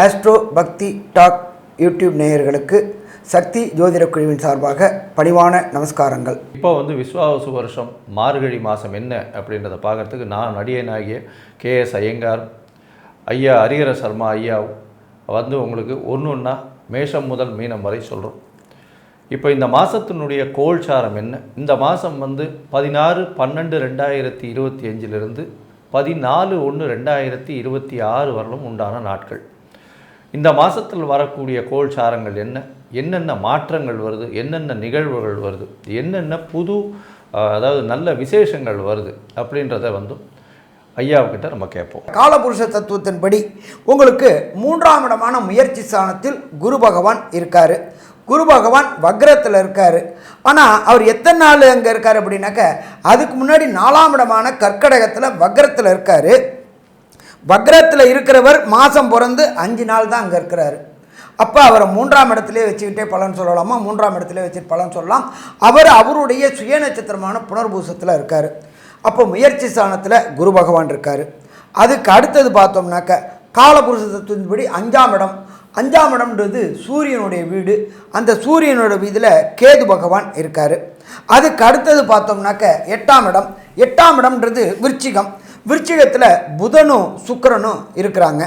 Astro பக்தி talk YouTube நேயர்களுக்கு சக்தி ஜோதிட குழுவின் சார்பாக பணிவான நமஸ்காரங்கள். இப்போ வந்து விஸ்வாவசு வருஷம் மார்கழி மாதம் என்ன அப்படின்றத பார்க்கறதுக்கு நான் நடிகனாகிய கே எஸ் ஐயங்கார் ஐயா ஹரிஹர சர்மா ஐயா வந்து உங்களுக்கு ஒன்று ஒன்றா மேஷம் முதல் மீனம் வரை சொல்கிறோம் இப்போ இந்த மாதத்தினுடைய கோல்சாரம் என்ன? இந்த மாதம் வந்து பதினாறு பன்னெண்டு ரெண்டாயிரத்தி இருபத்தி அஞ்சிலிருந்து பதினாலு ஒன்று ரெண்டாயிரத்தி இருபத்தி ஆறு வரலும் உண்டான நாட்கள். இந்த மாதத்தில் வரக்கூடிய கோல்சாரங்கள் என்ன? என்னென்ன மாற்றங்கள் வருது? என்னென்ன நிகழ்வுகள் வருது? என்னென்ன புது அதாவது நல்ல விசேஷங்கள் வருது அப்படின்றத வந்து ஐயாவுக்கிட்ட நம்ம கேட்போம். காலபுருஷ தத்துவத்தின்படி உங்களுக்கு மூன்றாம் இடமான முயற்சி ஸ்தானத்தில் குரு பகவான் இருக்கார். குரு பகவான் வக்ரத்தில் இருக்கார். ஆனால் அவர் எத்தனை நாள் அங்கே இருக்கார் அப்படின்னாக்க அதுக்கு முன்னாடி நாலாம் இடமான கற்கடகத்தில் வக்ரத்தில் இருக்கார். வக்ரத்தில் இருக்கிறவர் மாதம் பிறந்து அஞ்சு நாள் தான் அங்கே இருக்கிறாரு. அப்போ அவரை மூன்றாம் இடத்துலேயே வச்சுக்கிட்டே பலன் சொல்லலாமா? மூன்றாம் இடத்துலேயே வச்சுட்டு பலன் சொல்லலாம். அவர் அவருடைய சுய நட்சத்திரமான புனர்பூசத்தில் இருக்கார். அப்போ முயற்சி ஸ்தானத்தில் குரு பகவான் இருக்கார். அதுக்கு அடுத்தது பார்த்தோம்னாக்க காலபுருஷ தத்துவத்தின்படி அஞ்சாம் இடம். அஞ்சாம் இடம்ன்றது சூரியனுடைய வீடு. அந்த சூரியனோட வீதியில் கேது பகவான் இருக்கார். அதுக்கு அடுத்தது பார்த்தோம்னாக்க எட்டாம் இடம். எட்டாம் இடம்ன்றது விருச்சிகம். விருச்சிகத்தில் புதனும் சுக்கரனும் இருக்கிறாங்க.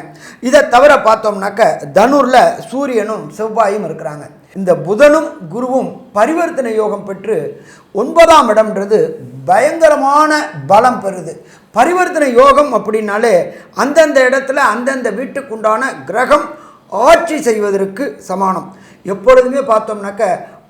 இதை தவிர பார்த்தோம்னாக்க தனுரில் சூரியனும் செவ்வாயும் இருக்கிறாங்க. இந்த புதனும் குருவும் பரிவர்த்தனை யோகம் பெற்று ஒன்பதாம் இடம்ன்றது பயங்கரமான பலம் பெறுது. பரிவர்த்தனை யோகம் அப்படின்னாலே அந்தந்த இடத்துல அந்தந்த வீட்டுக்குண்டான கிரகம் ஆட்சி செய்வதற்கு சமானம். எப்பொழுதுமே பார்த்தோம்னாக்க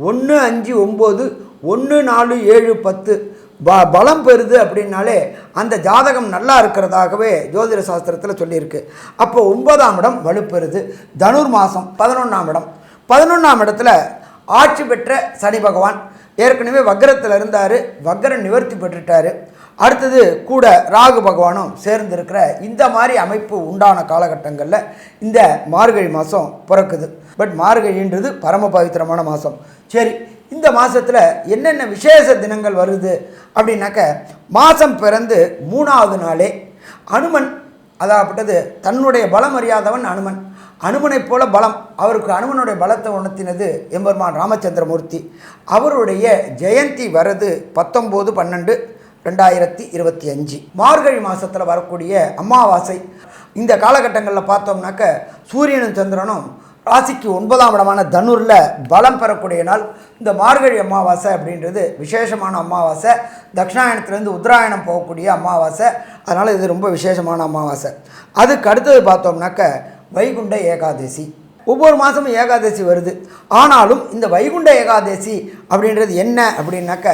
ஒன்று அஞ்சு ஒம்பது ஒன்று நாலு ஏழு பத்து ப பலம் பெறுது அப்படின்னாலே அந்த ஜாதகம் நல்லா இருக்கிறதாகவே ஜோதிட சாஸ்திரத்தில் சொல்லியிருக்கு. அப்போ ஒன்பதாம் இடம் வலுப்பெறுது. தனுர் மாதம் பதினொன்றாம் இடம். பதினொன்றாம் இடத்துல ஆட்சி பெற்ற சனி பகவான். ஏற்கனவே வக்ரத்தில் இருந்தார். வக்ரம் நிவர்த்தி பெற்றுட்டார். அடுத்தது கூட ராகு பகவானும் சேர்ந்திருக்கிற இந்த மாதிரி அமைப்பு உண்டான காலகட்டங்களில் இந்த மார்கழி மாதம் பிறக்குது. பட் மார்கழின்றது பரம பவித்திரமான மாதம் சரி இந்த மாதத்தில் என்னென்ன விசேஷ தினங்கள் வருது அப்படின்னாக்க மாதம் பிறந்து மூணாவது நாளே அனுமன் அதாகப்பட்டது தன்னுடைய பலம் அறியாதவன் அனுமன். அனுமனைப் போல பலம். அவருக்கு அனுமனுடைய பலத்தை உணர்த்தினது எம்பெருமான் ராமச்சந்திரமூர்த்தி. அவருடைய ஜெயந்தி வரது பத்தொம்போது பன்னெண்டு ரெண்டாயிரத்தி இருபத்தி அஞ்சு. மார்கழி மாதத்தில் வரக்கூடிய அமாவாசை. இந்த காலகட்டங்களில் பார்த்தோம்னாக்க சூரியனும் சந்திரனும் ராசிக்கு ஒன்பதாம் இடமான தனுரில் பலம் பெறக்கூடிய நாள் இந்த மார்கழி அமாவாசை அப்படின்றது விசேஷமான அமாவாசை. தட்சிணாயனத்துலேருந்து உத்தராயணம் போகக்கூடிய அமாவாசை. அதனால் இது ரொம்ப விசேஷமான அமாவாசை. அதுக்கு அடுத்தது பார்த்தோம்னாக்க வைகுண்ட ஏகாதசி. ஒவ்வொரு மாதமும் ஏகாதசி வருது. ஆனாலும் இந்த வைகுண்ட ஏகாதசி அப்படின்றது என்ன அப்படின்னாக்க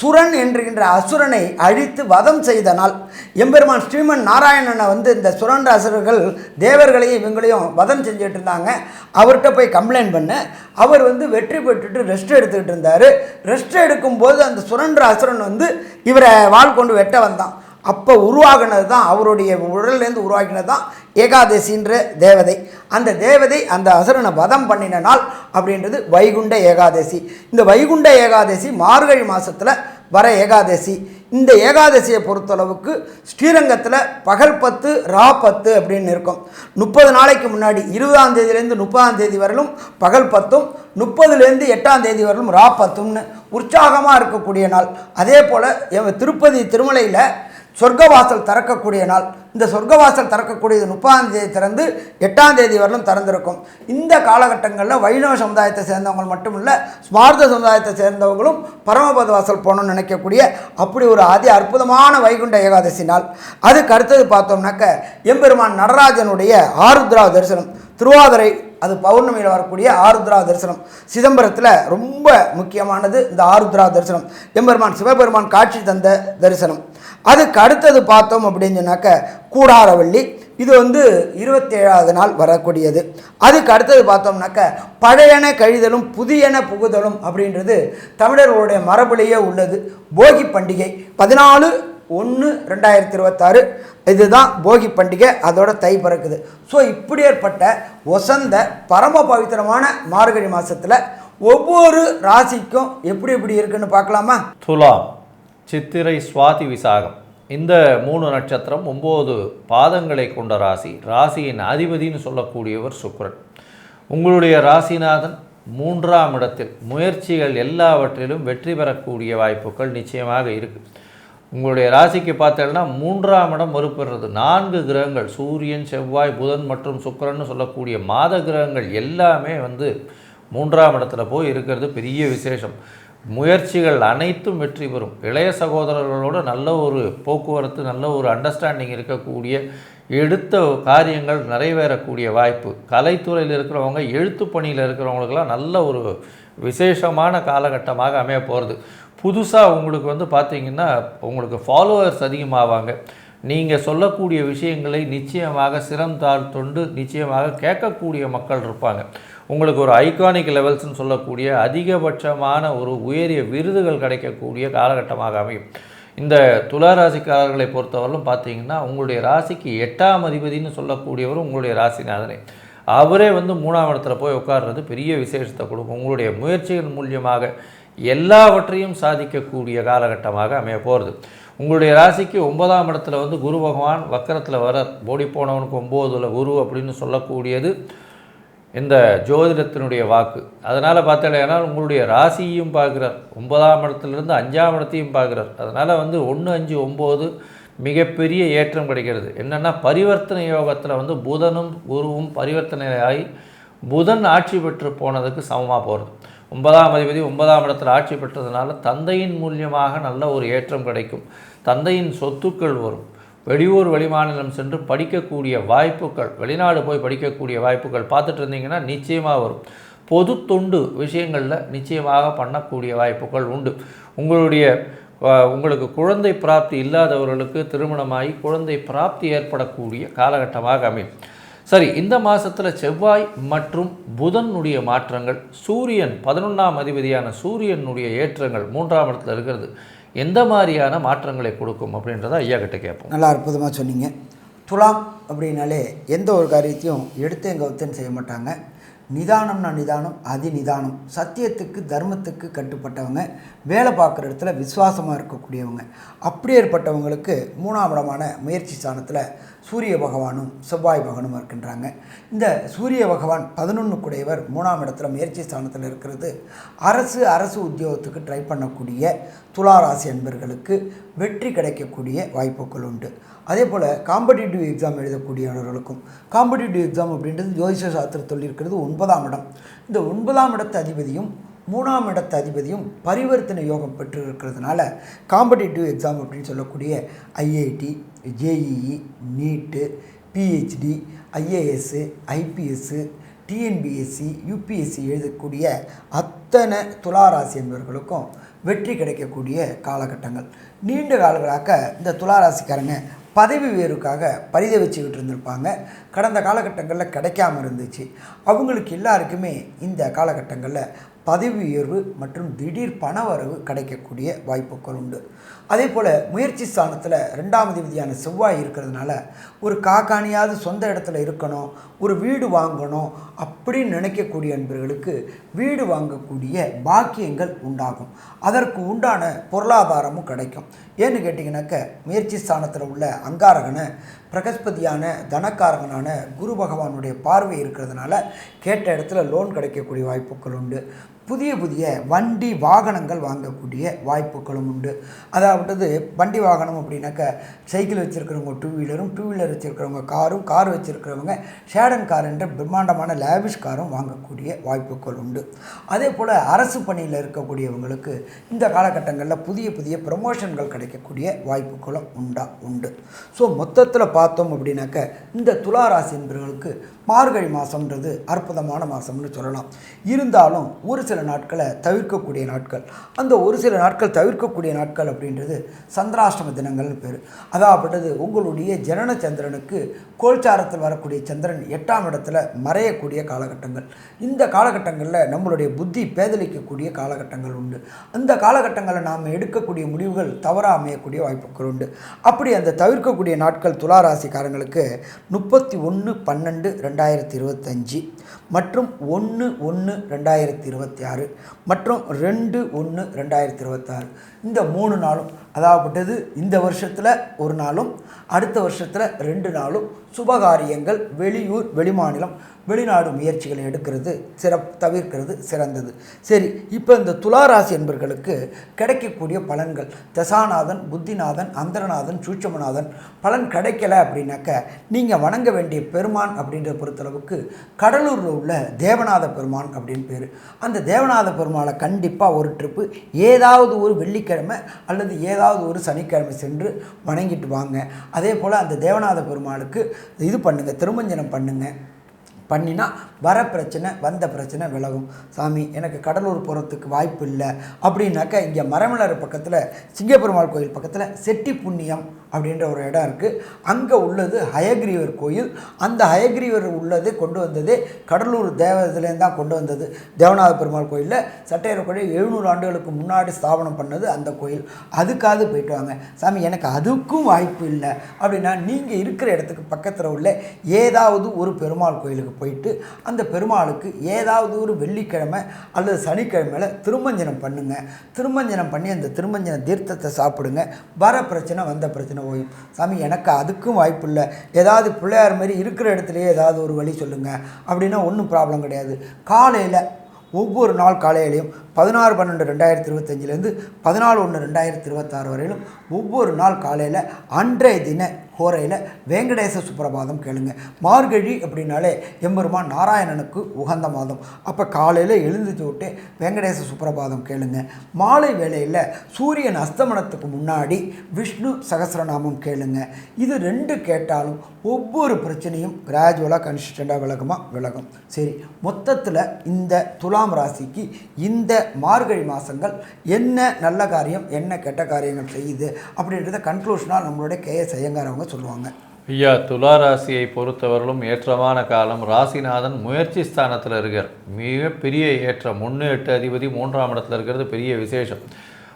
சுரன் என்கின்ற அசுரனை அழித்து வதம் செய்த நாள். எம்பெருமான் ஸ்ரீமன் நாராயணனை வந்து இந்த சுரன் அசுரர்கள் தேவர்களையும் இவங்களையும் வதம் செஞ்சுட்டு இருந்தாங்க. அவர்கிட்ட போய் கம்ப்ளைண்ட் பண்ண. அவர் வந்து வெற்றி பெற்றுட்டு ரெஸ்ட் எடுத்துக்கிட்டு இருந்தார். ரெஸ்ட் எடுக்கும்போது அந்த சுரன்ற அசுரன் வந்து இவரை வாள் கொண்டு வெட்ட வந்தான். அப்போ உருவாகினது தான் அவருடைய உடல்லேருந்து உருவாக்கினது தான் ஏகாதசின்ற தேவதை. அந்த தேவதை அந்த அசுரனை வதம் பண்ணின நாள் அப்படின்றது வைகுண்ட ஏகாதசி. இந்த வைகுண்ட ஏகாதசி மார்கழி மாதத்தில் வர ஏகாதசி. இந்த ஏகாதசியை பொறுத்தளவுக்கு ஸ்ரீரங்கத்தில் பகல் பத்து ரா பத்து அப்படின்னு இருக்கும். முப்பது நாளைக்கு முன்னாடி இருபதாம் தேதியிலேருந்து முப்பதாம் தேதி வரலும் பகல் பத்தும் முப்பதுலேருந்து எட்டாம் தேதி வரலும் ரா பத்தும்னு உற்சாகமாக இருக்கக்கூடிய நாள். அதே போல் திருப்பதி திருமலையில் சொர்க்கவாசல் திறக்கக்கூடிய நாள். இந்த சொர்க்கவாசல் திறக்கக்கூடியது முப்பதாம் தேதி திறந்து எட்டாம் தேதி வரலும் திறந்திருக்கும். இந்த காலகட்டங்களில் வைணவ சமுதாயத்தை சேர்ந்தவங்க மட்டும் இல்லை ஸ்மார்த்த சமுதாயத்தை சேர்ந்தவங்களும் பரமபத வாசல் போகணும்னு நினைக்கக்கூடிய அப்படி ஒரு அதி அற்புதமான வைகுண்ட ஏகாதசி நாள். அதுக்கு அடுத்தது பார்த்தோம்னாக்க எம்பெருமான் நடராஜனுடைய ஆருத்ரா தரிசனம். திருவாதிரை அது பௌர்ணமியில் வரக்கூடிய ஆருத்ரா தரிசனம். சிதம்பரத்தில் ரொம்ப முக்கியமானது இந்த ஆருத்ரா தரிசனம். எம்பெருமான் சிவபெருமான் காட்சி தந்த தரிசனம். அதுக்கு அடுத்தது பார்த்தோம் அப்படின்னு சொன்னாக்க கூடாரவள்ளி. இது வந்து இருபத்தேழாவது நாள் வரக்கூடியது. அதுக்கு அடுத்தது பார்த்தோம்னாக்க பழையன கழிதலும் புதியன புகுதலும் அப்படின்றது தமிழர்களுடைய மரபுலேயே உள்ளது. போகி பண்டிகை பதினாலு ஒன்று ரெண்டாயிரத்தி இருபத்தாறு இதுதான் போகி பண்டிகை அதோட தை பிறக்குது. ஸோ இப்படி ஏற்பட்ட ஒசந்த பரம பவித்திரமான மார்கழி மாதத்தில் ஒவ்வொரு ராசிக்கும் எப்படி எப்படி இருக்குன்னு பார்க்கலாமா? துலாம் சித்திரை சுவாதி விசாகம். இந்த மூணு நட்சத்திரம் ஒம்பது பாதங்களை கொண்ட ராசி. ராசியின் அதிபதின்னு சொல்லக்கூடியவர் சுக்கரன். உங்களுடைய ராசிநாதன் மூன்றாம் இடத்தில். முயற்சிகள் எல்லாவற்றிலும் வெற்றி பெறக்கூடிய வாய்ப்புகள் நிச்சயமாக இருக்குது உங்களுடைய ராசிக்கு பார்த்தீங்கன்னா மூன்றாம் இடம் வலுப்பெறுறது நான்கு கிரகங்கள் சூரியன் செவ்வாய் புதன் மற்றும் சுக்கிரன்னு சொல்லக்கூடிய மாத கிரகங்கள் எல்லாமே வந்து மூன்றாம் இடத்துல போய் இருக்கிறது பெரிய விசேஷம். முயற்சிகள் அனைத்தும் வெற்றி பெறும். இளைய சகோதரர்களோட நல்ல ஒரு போக்குவரத்து நல்ல ஒரு அண்டர்ஸ்டாண்டிங் இருக்கக்கூடிய எடுத்த காரியங்கள் நிறைவேறக்கூடிய வாய்ப்பு. கலைத்துறையில் இருக்கிறவங்க எழுத்து பணியில் இருக்கிறவங்களுக்கெல்லாம் நல்ல ஒரு விசேஷமான காலகட்டமாக அமைய போகிறது புதுசாக உங்களுக்கு வந்து பார்த்தீங்கன்னா உங்களுக்கு ஃபாலோவர்ஸ் அதிகமாவாங்க. நீங்கள் சொல்லக்கூடிய விஷயங்களை நிச்சயமாக சிரம் தாழ்த்தொண்டு நிச்சயமாக கேட்கக்கூடிய மக்கள் இருப்பாங்க. உங்களுக்கு ஒரு ஐகானிக் லெவல்ஸ்னு சொல்லக்கூடிய அதிகபட்சமான ஒரு உயரிய விருதுகள் கிடைக்கக்கூடிய காலகட்டமாக அமையும். இந்த துளாராசிக்காரர்களை பொறுத்தவரையிலும் பார்த்தீங்கன்னா உங்களுடைய ராசிக்கு எட்டாம் அதிபதினு சொல்லக்கூடியவரும் உங்களுடைய ராசிநாதனே. அவரே வந்து மூணாம் இடத்துல போய் உட்கார்றது பெரிய விசேஷத்தை கொடுக்கும். உங்களுடைய முயற்சிகள் மூலியமாக எல்லாவற்றையும் சாதிக்கக்கூடிய காலகட்டமாக அமைய போகிறது உங்களுடைய ராசிக்கு ஒன்பதாம் இடத்துல வந்து குரு பகவான் வக்கரத்தில் வர ஓடி போனவனுக்கு ஒம்போதில் குரு அப்படின்னு சொல்லக்கூடியது இந்த ஜோதிடத்தினுடைய வாக்கு. அதனால் பார்த்தீங்கன்னா உங்களுடைய ராசியையும் பார்க்குறார். ஒன்பதாம் இடத்துலேருந்து அஞ்சாம் இடத்தையும் பார்க்குறார். அதனால் வந்து ஒன்று அஞ்சு ஒம்பது மிகப்பெரிய ஏற்றம் கிடைக்கிறது. என்னென்னா பரிவர்த்தனை யோகத்தில் வந்து புதனும் குருவும் பரிவர்த்தனை ஆகி புதன் ஆட்சி பெற்று போனதுக்கு சமமாக போகிறது ஒன்பதாம் அதிபதி ஒன்பதாம் இடத்தில் ஆட்சி பெற்றதுனால தந்தையின் மூலியமாக நல்ல ஒரு ஏற்றம் கிடைக்கும். தந்தையின் சொத்துக்கள் வரும். வெளியூர் வெளிமாநிலம் சென்று படிக்கக்கூடிய வாய்ப்புகள் வெளிநாடு போய் படிக்கக்கூடிய வாய்ப்புகள் பார்த்துட்டு இருந்தீங்கன்னா நிச்சயமாக வரும். பொது தொண்டு விஷயங்களில் நிச்சயமாக பண்ணக்கூடிய வாய்ப்புகள் உண்டு. உங்களுடைய உங்களுக்கு குழந்தை பிராப்தி இல்லாதவர்களுக்கு திருமணமாகி குழந்தை பிராப்தி ஏற்படக்கூடிய காலகட்டமாக அமையும். சரி இந்த மாதத்தில் செவ்வாய் மற்றும் புதனுடைய மாற்றங்கள் சூரியன் பதினொன்றாம் அதிபதியான சூரியனுடைய ஏற்றங்கள் மூன்றாம் இடத்துல இருக்கிறது. எந்த மாதிரியான மாற்றங்களை கொடுக்கும் அப்படின்றத ஐயா கிட்ட கேட்போம். நல்லா அற்புதமாக சொன்னீங்க. துலாம் அப்படின்னாலே எந்த ஒரு காரியத்தையும் எடுத்து கவுத்தன் செய்ய மாட்டாங்க. நிதானம்னா நிதானம் அதி நிதானம் சத்தியத்துக்கு தர்மத்துக்கு கட்டுப்பட்டவங்க வேலை பார்க்குற இடத்துல விசுவாசமாக இருக்கக்கூடியவங்க. அப்படி ஏற்பட்டவங்களுக்கு மூணாம் இடமான முயற்சி ஸ்தானத்தில் சூரிய பகவானும் செவ்வாய் பகவானும் இருக்கின்றாங்க. இந்த சூரிய பகவான் பதினொன்று குடையவர் மூணாம் இடத்துல முயற்சி ஸ்தானத்தில் இருக்கிறது. அரசு அரசு உத்தியோகத்துக்கு ட்ரை பண்ணக்கூடிய துளாராசி அன்பர்களுக்கு வெற்றி கிடைக்கக்கூடிய வாய்ப்புகள் உண்டு. அதே போல் காம்படிட்டிவ் எக்ஸாம் எழுதக்கூடியவர்களுக்கும் காம்படிட்டிவ் எக்ஸாம் அப்படின்றது ஜோதிஷ சாஸ்திரத்தில் இருக்கிறது ஒன்பதாம் இடம். இந்த ஒன்பதாம் இடத்து அதிபதியும் மூணாம் இடத்து அதிபதியும் பரிவர்த்தனை யோகம் பெற்று இருக்கிறதுனால காம்படிட்டிவ் எக்ஸாம் அப்படின்னு சொல்லக்கூடிய IIT JEE NEET PhD IAS IPS TNPSC UPSC எழுதக்கூடிய அத்தனை துளாராசி என்பவர்களுக்கும் வெற்றி கிடைக்கக்கூடிய காலகட்டங்கள். நீண்ட காலங்களாக இந்த துளாராசிக்காரங்க பதவி உயர்வுக்காக பரிதவிச்சுக்கிட்டு இருந்திருப்பாங்க. கடந்த காலகட்டங்களில் கிடைக்காம இருந்துச்சு. அவங்களுக்கு எல்லாருக்குமே இந்த காலகட்டங்களில் பதவி உயர்வு மற்றும் திடீர் பண வரவு கிடைக்கக்கூடிய வாய்ப்புகள் உண்டு. அதே போல் முயற்சி ஸ்தானத்தில் ரெண்டாவது விதியான செவ்வாய் இருக்கிறதுனால ஒரு காக்காணியாவது சொந்த இடத்துல இருக்கணும் ஒரு வீடு வாங்கணும் அப்படின்னு நினைக்கக்கூடிய அன்பர்களுக்கு வீடு வாங்கக்கூடிய பாக்கியங்கள் உண்டாகும். அதற்கு உண்டான பொருளாதாரமும் கிடைக்கும். ஏன்னு கேட்டிங்கனாக்க முயற்சி ஸ்தானத்தில் உள்ள அங்காரகனை பிரகஸ்பதியான தனக்காரகனான குரு பகவானுடைய பார்வை இருக்கிறதுனால கேட்ட இடத்துல லோன் கிடைக்கக்கூடிய வாய்ப்புகள் உண்டு. புதிய புதிய வண்டி வாகனங்கள் வாங்கக்கூடிய வாய்ப்புகளும் உண்டு. அதாவது வண்டி வாகனம் அப்படின்னாக்க சைக்கிள் வச்சுருக்கிறவங்க டூ வீலரும் டூ வீலர் வச்சுருக்கிறவங்க காரும் கார் வச்சுருக்கிறவங்க ஷேடன் கார் என்ற பிரம்மாண்டமான லேவிஷ் காரும் வாங்கக்கூடிய வாய்ப்புகள் உண்டு. அதே போல் அரசு பணியில் இருக்கக்கூடியவங்களுக்கு இந்த காலகட்டங்களில் புதிய புதிய ப்ரமோஷன்கள் கிடைக்கக்கூடிய வாய்ப்புகளும் உண்டா உண்டு. ஸோ மொத்தத்தில் பார்த்தோம் அப்படின்னாக்க இந்த துளாராசி என்பவர்களுக்கு மார்கழி மாதம்ன்றது அற்புதமான மாதம்னு சொல்லலாம். இருந்தாலும் ஒரு சில நாட்களை தவிர்க்கக்கூடிய நாட்கள். அந்த ஒரு சில நாட்கள் தவிர்க்கக்கூடிய நாட்கள் அப்படின்றது சந்திராஷ்டம தினங்கள்னு பேர். அதாகப்பட்டது உங்களுடைய ஜனன சந்திரனுக்கு கோல்சாரத்தில் வரக்கூடிய சந்திரன் எட்டாம் இடத்துல மறையக்கூடிய காலகட்டங்கள். இந்த காலகட்டங்களில் நம்மளுடைய புத்தி பேதலிக்கக்கூடிய காலகட்டங்கள் உண்டு. அந்த காலகட்டங்களில் நாம் எடுக்கக்கூடிய முடிவுகள் தவறாக அமையக்கூடிய வாய்ப்புகள் உண்டு. அப்படி அந்த தவிர்க்கக்கூடிய நாட்கள் துளாராசிக்காரங்களுக்கு முப்பத்தி ஒன்று பன்னெண்டு ரெண்டாயிரத்தி இருபத்தஞ்சி மற்றும் ஒன்று ஒன்று ரெண்டாயிரத்தி இருபத்தி ஆறு மற்றும் ரெண்டு ஒன்று ரெண்டாயிரத்தி இருபத்தாறு இந்த மூணு நாளும் அதாகப்பட்டது இந்த வருஷத்தில் ஒரு நாளும் அடுத்த வருஷத்தில் ரெண்டு நாளும் சுபகாரியங்கள் வெளியூர் வெளிமாநிலம். வெளிநாடு முயற்சிகளை எடுக்கிறது சிறப் தவிர்க்கிறது சிறந்தது. சரி இப்போ இந்த துளாராசி என்பர்களுக்கு கிடைக்கக்கூடிய பலன்கள். தசாநாதன் புத்திநாதன் அந்தரநாதன் சூட்சமநாதன் பலன் கிடைக்கல அப்படின்னாக்க நீங்கள் வணங்க வேண்டிய பெருமான் அப்படின்ற பொறுத்தளவுக்கு கடலூரில் உள்ள தேவநாத பெருமான் அப்படின்னு பேர். அந்த தேவநாத பெருமாளை கண்டிப்பாக ஒரு ட்ரிப்பு ஏதாவது ஒரு வெள்ளிக்கிழமை அல்லது ஏதாவது ஒரு சனிக்கிழமை சென்று வணங்கிட்டு வாங்க. அதே போல் அந்த தேவநாத பெருமாளுக்கு இது பண்ணுங்கள் திருமஞ்சனம் பண்ணுங்கள் பண்ணினா வர பிரச்சனை வந்த பிரச்சனை விலகும். சாமி எனக்கு கடலூர் போகிறதுக்கு வாய்ப்பு இல்லை. அப்படின்னாக்கா இங்கே மரமலர் பக்கத்தில் சிங்கப்பெருமாள் கோயில் பக்கத்தில் செட்டி புண்ணியம் அப்படின்ற ஒரு இடம் இருக்குது அங்கே உள்ளது ஹயக்ரீவர் கோயில். அந்த ஹயக்ரீவர் உள்ளது கொண்டு வந்தது கடலூர் தேவதுலேருந்து தான் கொண்டு வந்தது. தேவநாத பெருமாள் கோயிலில் சட்டையர் கோயில் எழுநூறு ஆண்டுகளுக்கு முன்னாடி ஸ்தாபனம் பண்ணது அந்த கோயில். அதுக்காவது போயிட்டு வாங்க. சாமி எனக்கு அதுக்கும் வாய்ப்பு இல்லை. அப்படின்னா நீங்கள் இருக்கிற இடத்துக்கு பக்கத்தில் உள்ள ஏதாவது ஒரு பெருமாள் கோயிலுக்கு போயிட்டு அந்த பெருமாளுக்கு ஏதாவது ஒரு வெள்ளிக்கிழமை அல்லது சனிக்கிழமையில் திருமஞ்சனம் பண்ணுங்க. திருமஞ்சனம் பண்ணி அந்த திருமஞ்சன தீர்த்தத்தை சாப்பிடுங்க. வர பிரச்சனை வந்த பிரச்சனை ஓயும். சாமி எனக்கு அதுக்கும் வாய்ப்பு இல்லை. ஏதாவது பிள்ளையார் மாதிரி இருக்கிற இடத்துலையே ஏதாவது ஒரு வழி சொல்லுங்கள் அப்படின்னா ஒன்றும் ப்ராப்ளம் கிடையாது. காலையில் ஒவ்வொரு நாள் காலையிலையும் பதினாறு பன்னெண்டு ரெண்டாயிரத்தி இருபத்தஞ்சிலேருந்து பதினாலு ஒன்று ரெண்டாயிரத்தி இருபத்தாறு வரையிலும் ஒவ்வொரு நாள் காலையில் அன்றைய தின ஹோரையில் வேங்கடேச சுப்பிரபாதம் கேளுங்க. மார்கழி அப்படின்னாலே எம்பெருமான் நாராயணனுக்கு உகந்த மாதம். அப்போ காலையில் எழுந்துச்சு விட்டு வேங்கடேச சுப்பிரபாதம் கேளுங்க. மாலை வேளையில் சூரியன் அஸ்தமனத்துக்கு முன்னாடி விஷ்ணு சகசிரநாமம் கேளுங்க. இது ரெண்டு கேட்டாலும் ஒவ்வொரு பிரச்சனையும் கிராஜுவலாக கன்சிஸ்டண்ட்டாக விலகுமா? விலகும். சரி மொத்தத்தில் இந்த துலாம் ராசிக்கு இந்த மார்கழி மாதங்கள் என்ன நல்ல காரியம் என்ன கெட்ட காரியங்கள் செய்யுது அப்படின்றத கன்க்ளூஷனாக நம்மளுடைய கேஎஸ் ஐயங்கார் அவங்க சொல்லுவாங்க. ஐயா துலா ராசியை பொறுத்தவரையிலும் ஏற்றமான காலம் ராசிநாதன் முயற்சி ஸ்தானத்தில் இருக்கார். மிகப்பெரிய ஏற்றம். ஒன்று எட்டு அதிபதி மூன்றாம் இடத்துல இருக்கிறது பெரிய விசேஷம்.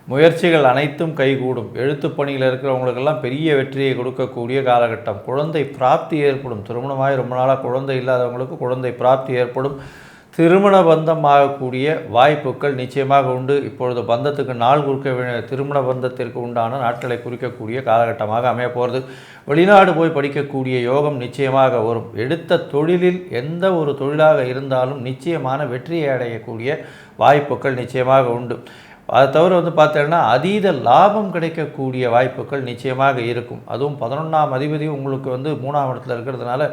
முயற்சிகள் அனைத்தும் கைகூடும். எழுத்து பணியில் இருக்கிறவங்களுக்கெல்லாம் பெரிய வெற்றியை கொடுக்கக்கூடிய காலகட்டம். குழந்தை பிராப்தி ஏற்படும். திருமணமாகி ரொம்ப நாளாக குழந்தை இல்லாதவங்களுக்கு குழந்தை பிராப்தி ஏற்படும். திருமண பந்தமாகக்கூடிய வாய்ப்புகள் நிச்சயமாக உண்டு. இப்பொழுது பந்தத்துக்கு நாள் குறிக்க திருமண பந்தத்திற்கு உண்டான நாட்களை குறிக்கக்கூடிய காலகட்டமாக அமைய போகிறது. வெளிநாடு போய் படிக்கக்கூடிய யோகம் நிச்சயமாக வரும். எடுத்த தொழிலில் எந்த ஒரு தொழிலாக இருந்தாலும் நிச்சயமான வெற்றியை அடையக்கூடிய வாய்ப்புகள் நிச்சயமாக உண்டு. அதை தவிர வந்து பார்த்தீங்கன்னா அதீத லாபம் கிடைக்கக்கூடிய வாய்ப்புகள் நிச்சயமாக இருக்கும். அதுவும் பதினொன்றாம் அதிபதி உங்களுக்கு வந்து மூணாம் இடத்துல இருக்கிறதுனால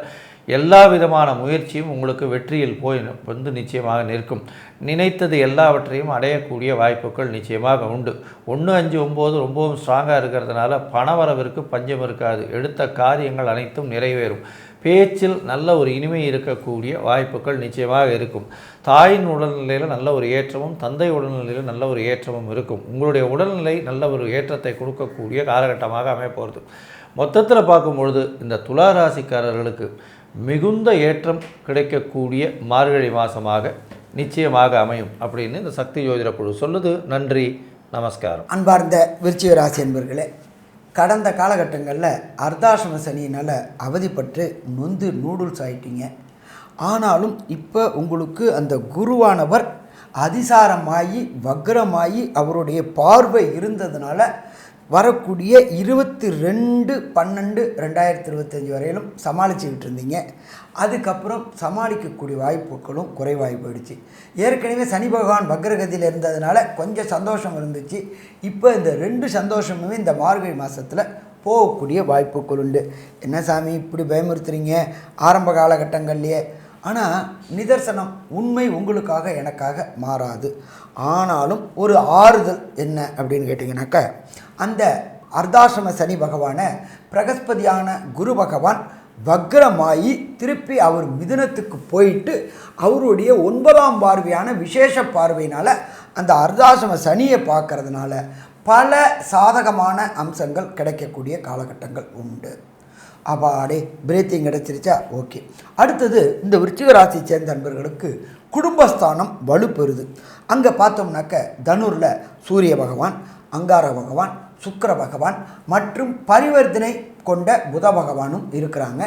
எல்லா விதமான முயற்சியும் உங்களுக்கு வெற்றியில் போய் வந்து நிச்சயமாக நிற்கும். நினைத்தது எல்லாவற்றையும் அடையக்கூடிய வாய்ப்புகள் நிச்சயமாக உண்டு. ஒன்று அஞ்சு ஒம்பது ரொம்பவும் ஸ்ட்ராங்காக இருக்கிறதுனால பணவரவிற்கு பஞ்சம் இருக்காது. எடுத்த காரியங்கள் அனைத்தும் நிறைவேறும். பேச்சில் நல்ல ஒரு இனிமை இருக்கக்கூடிய வாய்ப்புகள் நிச்சயமாக இருக்கும். தாயின் உடல்நிலையில் நல்ல ஒரு ஏற்றமும் தந்தை உடல்நிலையில் நல்ல ஒரு ஏற்றமும் இருக்கும். உங்களுடைய உடல்நிலை நல்ல ஒரு ஏற்றத்தை கொடுக்கக்கூடிய காலகட்டமாக அமைப்போகிறது மொத்தத்தில் பார்க்கும் பொழுது இந்த துலா ராசிக்காரர்களுக்கு மிகுந்த ஏற்றம் கிடைக்கக்கூடிய மார்கழி மாதமாக நிச்சயமாக அமையும் அப்படின்னு இந்த சக்தி ஜோதிட குழு சொல்லுது. நன்றி நமஸ்காரம். அன்பார்ந்த விருச்சிக ராசி என்பர்களே கடந்த காலகட்டங்களில் அர்த்தாசிரம சனியினால் அவதிப்பட்டு நொந்து நூடுல்ஸ் ஆயிட்டீங்க. ஆனாலும் இப்போ உங்களுக்கு அந்த குருவானவர் அதிசாரமாகி வக்ரமாகி அவருடைய பார்வை இருந்ததுனால வரக்கூடிய இருபத்தி ரெண்டு பன்னெண்டு ரெண்டாயிரத்தி இருபத்தஞ்சி வரையிலும் சமாளிச்சுக்கிட்டு இருந்தீங்க. அதுக்கப்புறம் சமாளிக்கக்கூடிய வாய்ப்புகளும் குறைவாகி போயிடுச்சு. ஏற்கனவே சனி பகவான் வக்ரகதியில் இருந்ததுனால கொஞ்சம் சந்தோஷம் இருந்துச்சு. இப்போ இந்த ரெண்டு சந்தோஷமுமே இந்த மார்கழி மாதத்தில் போகக்கூடிய வாய்ப்புகள் உண்டு. என்ன சாமி இப்படி பயமுறுத்துறீங்க? ஆரம்ப காலகட்டங்கள்லையே. ஆனால் நிதர்சனம் உண்மை உங்களுக்காக எனக்காக மாறாது. ஆனாலும் ஒரு ஆறுதல் என்ன அப்படின்னு கேட்டிங்கனாக்கா அந்த அர்த்தாசிரம சனி பகவானை பிரகஸ்பதியான குரு பகவான் வக்ரமாயி திருப்பி அவர் மிதுனத்துக்கு போயிட்டு அவருடைய ஒன்பதாம் பார்வையான விசேஷ பார்வையினால் அந்த அர்த்தாசிரம சனியை பார்க்கறதுனால பல சாதகமான அம்சங்கள் கிடைக்கக்கூடிய காலகட்டங்கள் உண்டு. அப்பாடே பிரீத்திங் கிடச்சிருச்சா? ஓகே. அடுத்தது இந்த விருச்சிக ராசியை சேர்ந்த நண்பர்களுக்கு குடும்பஸ்தானம் வலுப்பெறுது. அங்கே பார்த்தோம்னாக்க தனுரில் சூரிய பகவான் அங்கார பகவான் சுக்கர பகவான் மற்றும் பரிவர்த்தனை கொண்ட புத பகவானும் இருக்கிறாங்க.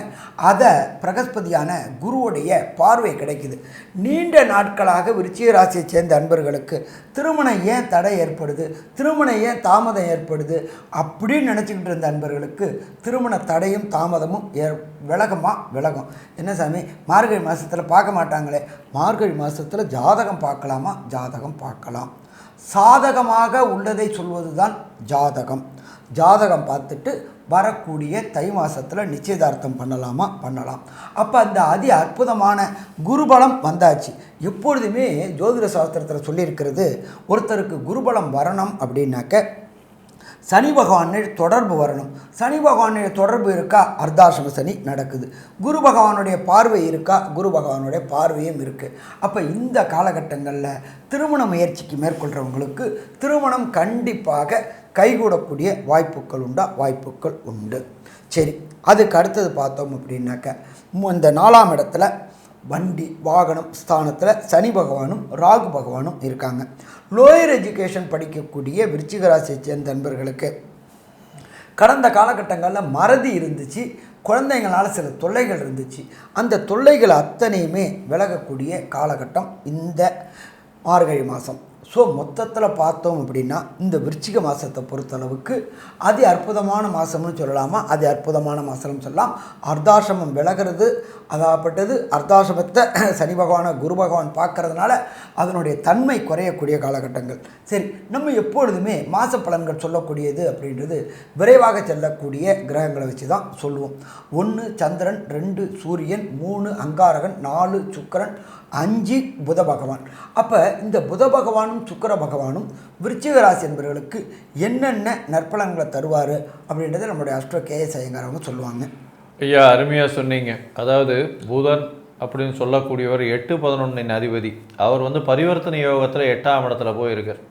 அதை பிரகஸ்பதியான குருவுடைய பார்வை கிடைக்குது. நீண்ட நாட்களாக விருச்சிக ராசியை சேர்ந்த அன்பர்களுக்கு திருமணம் ஏன் தடை ஏற்படுது? திருமணம் ஏன் தாமதம் ஏற்படுது? அப்படின்னு நினச்சிக்கிட்டு இருந்த அன்பர்களுக்கு திருமண தடையும் தாமதமும் ஏ விலகமாக விலகும். என்ன சாமி? மார்கழி மாதத்தில் பார்க்க மாட்டாங்களே. மார்கழி மாதத்தில் ஜாதகம் பார்க்கலாமா? ஜாதகம் பார்க்கலாம். சாதகமாக உள்ளதை சொல்வது தான் ஜாதகம். ஜாதகம் பார்த்துட்டு வரக்கூடிய தை மாதத்தில் நிச்சயதார்த்தம் பண்ணலாமா? பண்ணலாம். அப்போ அந்த அதி அற்புதமான குருபலம் வந்தாச்சு. எப்பொழுதுமே ஜோதிட சாஸ்திரத்தில் சொல்லியிருக்கிறது ஒருத்தருக்கு குருபலம் வரணும் அப்படின்னாக்க சனி பகவானை தொடர்பு வரணும். சனி பகவானுடைய தொடர்பு இருக்கா? அர்த்தாசிரம சனி நடக்குது. குரு பகவானுடைய பார்வை இருக்கா? குரு பகவானுடைய பார்வையும் இருக்குது அப்போ இந்த காலகட்டங்களில் திருமண முயற்சிக்கு மேற்கொள்கிறவங்களுக்கு திருமணம் கண்டிப்பாக கைகூடக்கூடிய வாய்ப்புகள் உண்டா? வாய்ப்புகள் உண்டு. சரி அதுக்கு அடுத்தது பார்த்தோம் அப்படின்னாக்க இந்த நாலாம் இடத்துல வண்டி வாகனம் ஸ்தானத்தில் சனி பகவானும் ராகு பகவானும் இருக்காங்க. லோயர் எஜுகேஷன் படிக்கக்கூடிய விருச்சிகராசியை சேர்ந்த நண்பர்களுக்கு கடந்த காலகட்டங்களில் மறதி இருந்துச்சு குழந்தைங்களால் சில தொல்லைகள் இருந்துச்சு. அந்த தொல்லைகள் அத்தனையுமே விலகக்கூடிய காலகட்டம் இந்த மார்கழி மாதம் ஸோ மொத்தத்தில் பார்த்தோம் அப்படின்னா இந்த விருச்சிக மாதத்தை பொறுத்தளவுக்கு அதி அற்புதமான மாதம்னு சொல்லலாமா? அதி அற்புதமான மாதம்னு சொல்லலாம். அர்த்தாசிரமம் விலகிறது அதாகப்பட்டது அர்த்தாசிரமத்தை சனி பகவானை குரு பகவான் பார்க்கறதுனால அதனுடைய தன்மை குறையக்கூடிய காலகட்டங்கள். சரி நம்ம எப்பொழுதுமே மாத பலன்கள் சொல்லக்கூடியது அப்படின்றது விரைவாக செல்லக்கூடிய கிரகங்களை வச்சு தான் சொல்லுவோம். ஒன்று சந்திரன் ரெண்டு சூரியன் மூணு அங்காரகன் நாலு சுக்கிரன் அஞ்சு புத பகவான். அப்போ இந்த புத பகவானும் சுக்கிர பகவானும் விருச்சிக ராசி என்பவர்களுக்கு என்னென்ன நற்பலன்களை தருவார் அப்படின்றத நம்முடைய அஷ்டோ கேஎஸ் ஐயங்காரவங்க சொல்லுவாங்க. ஐயா அருமையாக சொன்னீங்க. அதாவது புதன் அப்படின்னு சொல்லக்கூடியவர் எட்டு பதினொன்றின் அதிபதி. அவர் வந்து பரிவர்த்தனை யோகத்தில் எட்டாம் இடத்துல போயிருக்கார்.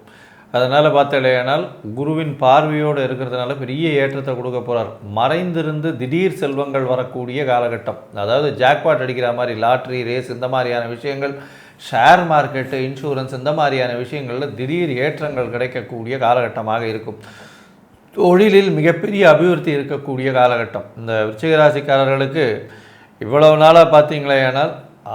அதனால் பார்த்தலையானால் குருவின் பார்வையோடு இருக்கிறதுனால பெரிய ஏற்றத்தை கொடுக்க போகிறார் மறைந்திருந்து திடீர் செல்வங்கள் வரக்கூடிய காலகட்டம். அதாவது ஜாக்பாட் அடிக்கிற மாதிரி லாட்ரி ரேஸ் இந்த மாதிரியான விஷயங்கள் ஷேர் மார்க்கெட்டு இன்சூரன்ஸ் இந்த மாதிரியான விஷயங்களில் திடீர் ஏற்றங்கள் கிடைக்கக்கூடிய காலகட்டமாக இருக்கும். தொழிலில் மிகப்பெரிய அபிவிருத்தி இருக்கக்கூடிய காலகட்டம். இந்த விருச்சிகராசிக்காரர்களுக்கு இவ்வளவு நாளாக பார்த்தீங்களேனால்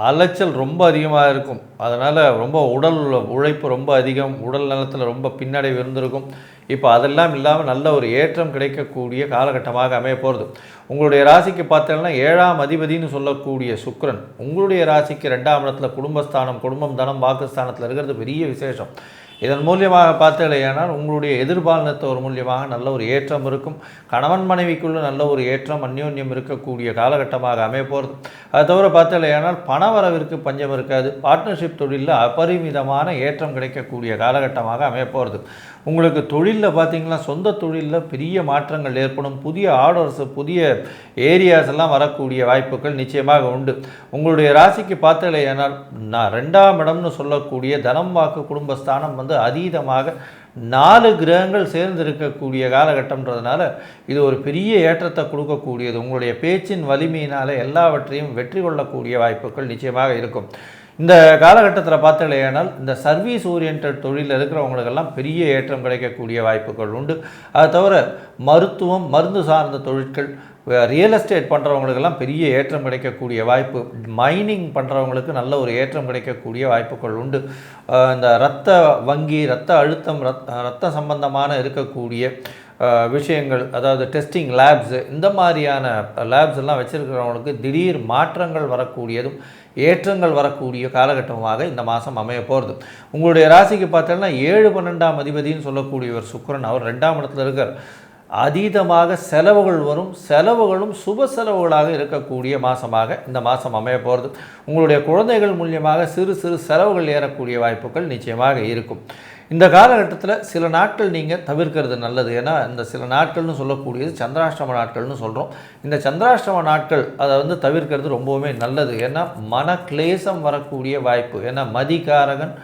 அலைச்சல் ரொம்ப அதிகமாக இருக்கும். அதனால் ரொம்ப உடல் உழைப்பு ரொம்ப அதிகம் உடல் நலத்தில் ரொம்ப பின்னடைவு இருந்திருக்கும். இப்போ அதெல்லாம் இல்லாமல் நல்ல ஒரு ஏற்றம் கிடைக்கக்கூடிய காலகட்டமாக அமைய போகிறது உங்களுடைய ராசிக்கு பார்த்தீங்கன்னா ஏழாம் அதிபதின்னு சொல்லக்கூடிய சுக்ரன் உங்களுடைய ராசிக்கு ரெண்டாம் இடத்துல குடும்பஸ்தானம் குடும்பம் தனம் வாக்குஸ்தானத்தில் இருக்கிறது பெரிய விசேஷம். இதன் மூலியமாக பார்த்தீங்கன்னா உங்களுடைய எதிர்பாலனத்தோர் மூலியமாக நல்ல ஒரு ஏற்றம் இருக்கும். கணவன் மனைவிக்குள்ளே நல்ல ஒரு ஏற்றம் அந்யோன்யம் இருக்கக்கூடிய காலகட்டமாக அமைய போகிறது அது தவிர பண வரவிற்கு பஞ்சம் இருக்காது. பார்ட்னர்ஷிப் தொழிலில் அபரிமிதமான ஏற்றம் கிடைக்கக்கூடிய காலகட்டமாக அமைய போகிறது உங்களுக்கு தொழிலில் பார்த்தீங்கன்னா சொந்த தொழிலில் பெரிய மாற்றங்கள் ஏற்படும். புதிய ஆர்டர்ஸ் புதிய ஏரியாஸ் எல்லாம் வரக்கூடிய வாய்ப்புகள் நிச்சயமாக உண்டு. உங்களுடைய ராசிக்கு பார்த்தலையானால் நான் ரெண்டாம் இடம்னு சொல்லக்கூடிய தனம் வாக்கு குடும்பஸ்தானம் வந்து அதீதமாக நாலு கிரகங்கள் சேர்ந்து இருக்கக்கூடிய காலகட்டம்ன்றதுனால இது ஒரு பெரிய ஏற்றத்தை கொடுக்கக்கூடியது. உங்களுடைய பேச்சின் வலிமையினால் எல்லாவற்றையும் வெற்றி கொள்ளக்கூடிய வாய்ப்புகள் நிச்சயமாக இருக்கும். இந்த காலகட்டத்தில் பார்த்தலையானால் இந்த சர்வீஸ் ஓரியன்ட் தொழிலில் இருக்கிறவங்களுக்கெல்லாம் பெரிய ஏற்றம் கிடைக்கக்கூடிய வாய்ப்புகள் உண்டு. அதை தவிர மருத்துவம் மருந்து சார்ந்த தொழில்கள் ரியல் எஸ்டேட் பண்ணுறவங்களுக்கெல்லாம் பெரிய ஏற்றம் கிடைக்கக்கூடிய வாய்ப்பு மைனிங் பண்ணுறவங்களுக்கு நல்ல ஒரு ஏற்றம் கிடைக்கக்கூடிய வாய்ப்புகள் உண்டு. இந்த இரத்த வங்கி இரத்த அழுத்தம் ரத் ரத்த சம்பந்தமான இருக்கக்கூடிய விஷயங்கள் அதாவது டெஸ்டிங் லேப்ஸு இந்த மாதிரியான லேப்ஸ் எல்லாம் வச்சுருக்கிறவங்களுக்கு திடீர் மாற்றங்கள் வரக்கூடியதும் ஏற்றங்கள் வரக்கூடிய காலகட்டமாக இந்த மாதம் அமைய போகிறது உங்களுடைய ராசிக்கு பார்த்தோன்னா ஏழு பன்னெண்டாம் அதிபதின்னு சொல்லக்கூடியவர் சுக்கரன் அவர் ரெண்டாம் இடத்துல இருக்கார். அதீதமாக செலவுகள் வரும். செலவுகளும் சுப செலவுகளாக இருக்கக்கூடிய மாதமாக இந்த மாதம் அமைய போகிறது உங்களுடைய குழந்தைகள் மூலியமாக சிறு சிறு செலவுகள் ஏறக்கூடிய வாய்ப்புகள் நிச்சயமாக இருக்கும். இந்த காலகட்டத்தில் சில நாட்கள் நீங்கள் தவிர்க்கிறது நல்லது. ஏன்னா இந்த சில நாட்கள்னு சொல்லக்கூடியது சந்திராஷ்டம நாட்கள்னு சொல்கிறோம் இந்த சந்திராஷ்டம நாட்கள் அதை வந்து தவிர்க்கிறது ரொம்பவுமே நல்லது. ஏன்னா மன கிளேசம் வரக்கூடிய வாய்ப்பு ஏன்னா மதிகாரகன்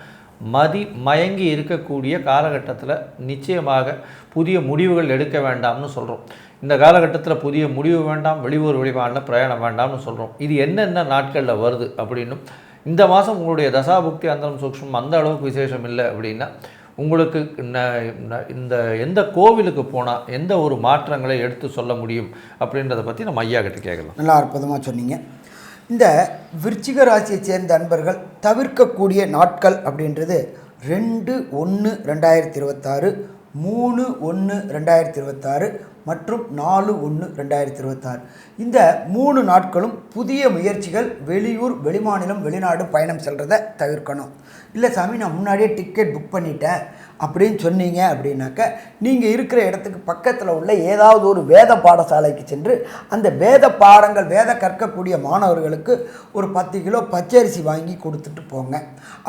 மதி மயங்கி இருக்கக்கூடிய காலகட்டத்தில் நிச்சயமாக புதிய முடிவுகள் எடுக்க வேண்டாம்னு சொல்கிறோம் இந்த காலகட்டத்தில் புதிய முடிவு வேண்டாம் வெளியூர் வெளிமாநில பிரயாணம் வேண்டாம்னு சொல்கிறோம் இது என்னென்ன நாட்களில் வருது அப்படின்னும் இந்த மாதம் உங்களுடைய தசாபுக்தி அந்தரம் சூக்ஷ்மம் அந்த அளவுக்கு விசேஷம் இல்லை அப்படின்னா உங்களுக்கு ந- இந்த எந்த கோவிலுக்கு போனால் எந்த ஒரு மாற்றங்களை எடுத்து சொல்ல முடியும் அப்படின்றத பற்றி நம்ம ஐயா கிட்ட கேட்கலாம். நல்லா அற்புதமாக சொன்னீங்க. இந்த விருச்சிக ராசியை சேர்ந்த அன்பர்கள் தவிர்க்கக்கூடிய நாட்கள் அப்படின்றது ரெண்டு ஒன்று ரெண்டாயிரத்தி இருபத்தாறு மூணு ஒன்று ரெண்டாயிரத்தி இருபத்தாறு மற்றும் நாலு ஒன்று ரெண்டாயிரத்தி இருபத்தாறு இந்த மூணு நாட்களும் புதிய முயற்சிகள் வெளியூர் வெளிமாநிலம் வெளிநாடு பயணம் செல்கிறத தவிர்க்கணும். இல்லை சாமி நான் முன்னாடியே டிக்கெட் புக் பண்ணிட்டேன். அப்படின்னு சொன்னீங்க அப்படின்னாக்க நீங்கள் இருக்கிற இடத்துக்கு பக்கத்தில் உள்ள ஏதாவது ஒரு வேத பாடசாலைக்கு சென்று அந்த வேத பாடங்கள் வேத கற்கக்கூடிய மாணவர்களுக்கு ஒரு பத்து கிலோ பச்சரிசி வாங்கி கொடுத்துட்டு போங்க.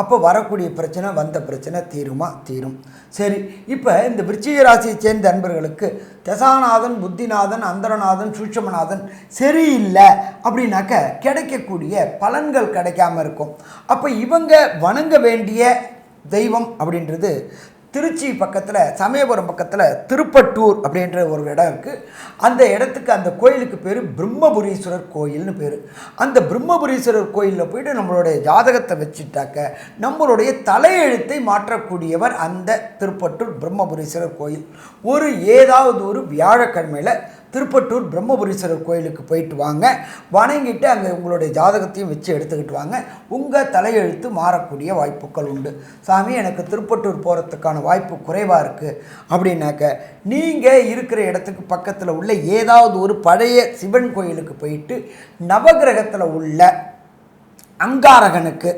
அப்போ வரக்கூடிய பிரச்சனை வந்த பிரச்சனை தீருமா? தீரும். சரி இப்போ இந்த விருச்சிக ராசியை சேர்ந்த அன்பர்களுக்கு தசாநாதன் புத்திநாதன் அந்தரநாதன் சூட்சமநாதன் சரியில்லை அப்படின்னாக்க கிடைக்கக்கூடிய பலன்கள் கிடைக்காம இருக்கும். அப்போ இவங்க வணங்க வேண்டிய தெய்வம் அப்படின்றது திருச்சி பக்கத்தில் சமயபுரம் பக்கத்தில் திருப்பட்டூர் அப்படின்ற ஒரு இடம் இருக்குது அந்த இடத்துக்கு அந்த கோயிலுக்கு பேர் பிரம்மபுரீஸ்வரர் கோயில்னு பேர். அந்த பிரம்மபுரீஸ்வரர் கோயிலில் போயிட்டு நம்மளுடைய ஜாதகத்தை வச்சுட்டாக்க நம்மளுடைய தலையெழுத்தை மாற்றக்கூடியவர் அந்த திருப்பட்டூர் பிரம்மபுரீஸ்வரர் கோயில். ஒரு ஏதாவது ஒரு வியாழக்கிழமையில் திருப்பட்டூர் பிரம்மபுரீஸ்வரர் கோயிலுக்கு போயிட்டு வாங்க. வணங்கிட்டு அங்கே உங்களுடைய ஜாதகத்தையும் வச்சு எடுத்துக்கிட்டு வாங்க. உங்கள் தலையெழுத்து மாறக்கூடிய வாய்ப்புகள் உண்டு. சாமி எனக்கு திருப்பட்டூர் போகிறதுக்கான வாய்ப்பு குறைவாக இருக்குது அப்படின்னாக்க நீங்கள் இருக்கிற இடத்துக்கு பக்கத்தில் உள்ள ஏதாவது ஒரு பழைய சிவன் கோயிலுக்கு போயிட்டு நவகிரகத்தில் உள்ள அங்காரகனுக்கு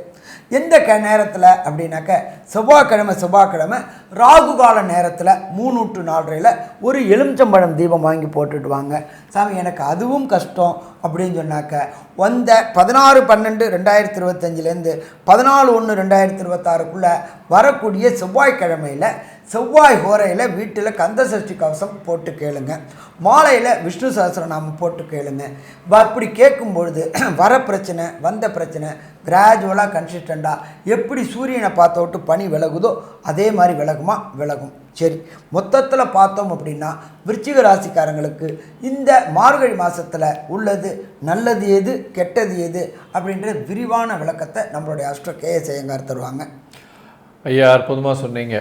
எந்த க நேரத்தில் அப்படின்னாக்க செவ்வாய்க்கிழமை செவ்வாய்க்கிழமை ராகு கால நேரத்தில் மூணு டு நாலரையில் ஒரு எலுமிச்சம்பழம் தீபம் வாங்கி போட்டுட்டு வாங்க. சாமி எனக்கு அதுவும் கஷ்டம் அப்படின்னு சொன்னாக்க வந்த பதினாறு பன்னெண்டு ரெண்டாயிரத்தி இருபத்தஞ்சிலேருந்து பதினாலு ஒன்று ரெண்டாயிரத்தி இருபத்தாறுக்குள்ளே வரக்கூடிய செவ்வாய்க்கிழமையில் செவ்வாய் ஹோரையில் வீட்டில் கந்த சஷ்டி கவசம் போட்டு கேளுங்க. மாலையில் விஷ்ணு சஹஸ்ரநாமம் போட்டு கேளுங்க. அப்படி கேட்கும் பொழுது வர பிரச்சனை வந்த பிரச்சனை கிராஜுவலாக கன்சிஸ்டண்டாக எப்படி சூரியனை பார்த்த விட்டு பனி விலகுதோ அதே மாதிரி விலகுமா? விலகும். சரி மொத்தத்தில் பார்த்தோம் அப்படின்னா விருச்சிக ராசிக்காரங்களுக்கு இந்த மார்கழி மாதத்தில் உள்ளது நல்லது எது கெட்டது எது அப்படின்ற விரிவான விளக்கத்தை நம்மளுடைய அஷ்ட கேஎஸ் ஐயங்கார் தருவாங்க. ஐயா அற்புதமாக சொன்னீங்க.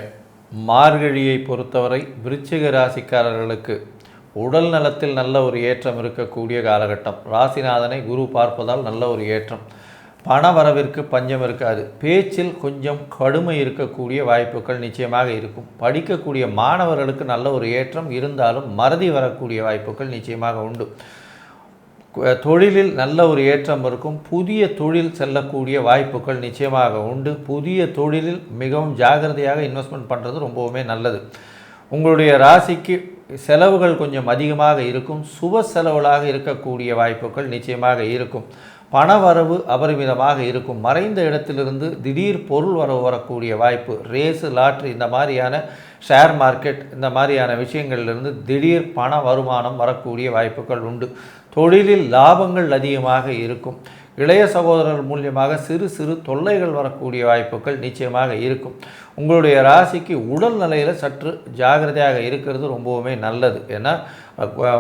மார்கழியை பொறுத்தவரை விருச்சிக ராசிக்காரர்களுக்கு உடல் நலத்தில் நல்ல ஒரு ஏற்றம் இருக்கக்கூடிய காலகட்டம். ராசிநாதனை குரு பார்ப்பதால் நல்ல ஒரு ஏற்றம். பண வரவிற்கு பஞ்சம் இருக்காது. பேச்சில் கொஞ்சம் கடுமை இருக்கக்கூடிய வாய்ப்புகள் நிச்சயமாக இருக்கும். படிக்கக்கூடிய மாணவர்களுக்கு நல்ல ஒரு ஏற்றம். இருந்தாலும் மறதி வரக்கூடிய வாய்ப்புகள் நிச்சயமாக உண்டு. தொழிலில் நல்ல ஒரு ஏற்றம் இருக்கும். புதிய தொழில் செல்லக்கூடிய வாய்ப்புகள் நிச்சயமாக உண்டு. புதிய தொழிலில் மிகவும் ஜாகிரதையாக இன்வெஸ்ட்மெண்ட் பண்ணுறது ரொம்பவுமே நல்லது. உங்களுடைய ராசிக்கு செலவுகள் கொஞ்சம் அதிகமாக இருக்கும். சுப செலவுகளாக இருக்கக்கூடிய வாய்ப்புகள் நிச்சயமாக இருக்கும். பணவரவு அபரிமிதமாக இருக்கும். மறைந்த இடத்திலிருந்து திடீர் பொருள் வரவு வரக்கூடிய வாய்ப்பு ரேஸு லாட்ரி இந்த மாதிரியான ஷேர் மார்க்கெட் இந்த மாதிரியான விஷயங்களிலிருந்து திடீர் பண வருமானம் வரக்கூடிய வாய்ப்புகள் உண்டு. தொழிலில் லாபங்கள் அதிகமாக இருக்கும். இளைய சகோதரர் மூலியமாக சிறு சிறு தொல்லைகள் வரக்கூடிய வாய்ப்புகள் நிச்சயமாக இருக்கும். உங்களுடைய ராசிக்கு உடல் நிலையில் சற்று ஜாகிரதையாக இருக்கிறது ரொம்பவுமே நல்லது. ஏன்னா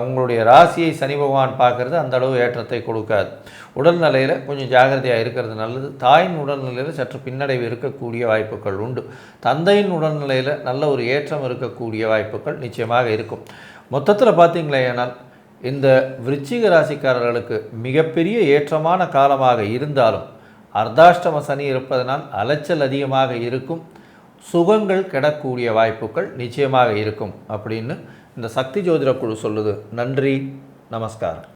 உங்களுடைய ராசியை சனி பகவான் பார்க்கறது அந்த அளவு ஏற்றத்தை கொடுக்காது. உடல்நிலையில் கொஞ்சம் ஜாகிரதையாக இருக்கிறது நல்லது. தாயின் உடல்நிலையில் சற்று பின்னடைவு இருக்கக்கூடிய வாய்ப்புகள் உண்டு. தந்தையின் உடல்நிலையில் நல்ல ஒரு ஏற்றம் இருக்கக்கூடிய வாய்ப்புகள் நிச்சயமாக இருக்கும். மொத்தத்தில் பார்த்தீங்களேனால் இந்த விருச்சிக ராசிக்காரர்களுக்கு மிகப்பெரிய ஏற்றமான காலமாக இருந்தாலும் அர்த்தாஷ்டம சனி இருப்பதனால் அலைச்சல் அதிகமாக இருக்கும். சுகங்கள் கிடக்கூடிய வாய்ப்புகள் நிச்சயமாக இருக்கும் அப்படின்னு இந்த சக்தி ஜோதிட குழு சொல்லுது. நன்றி நமஸ்காரம்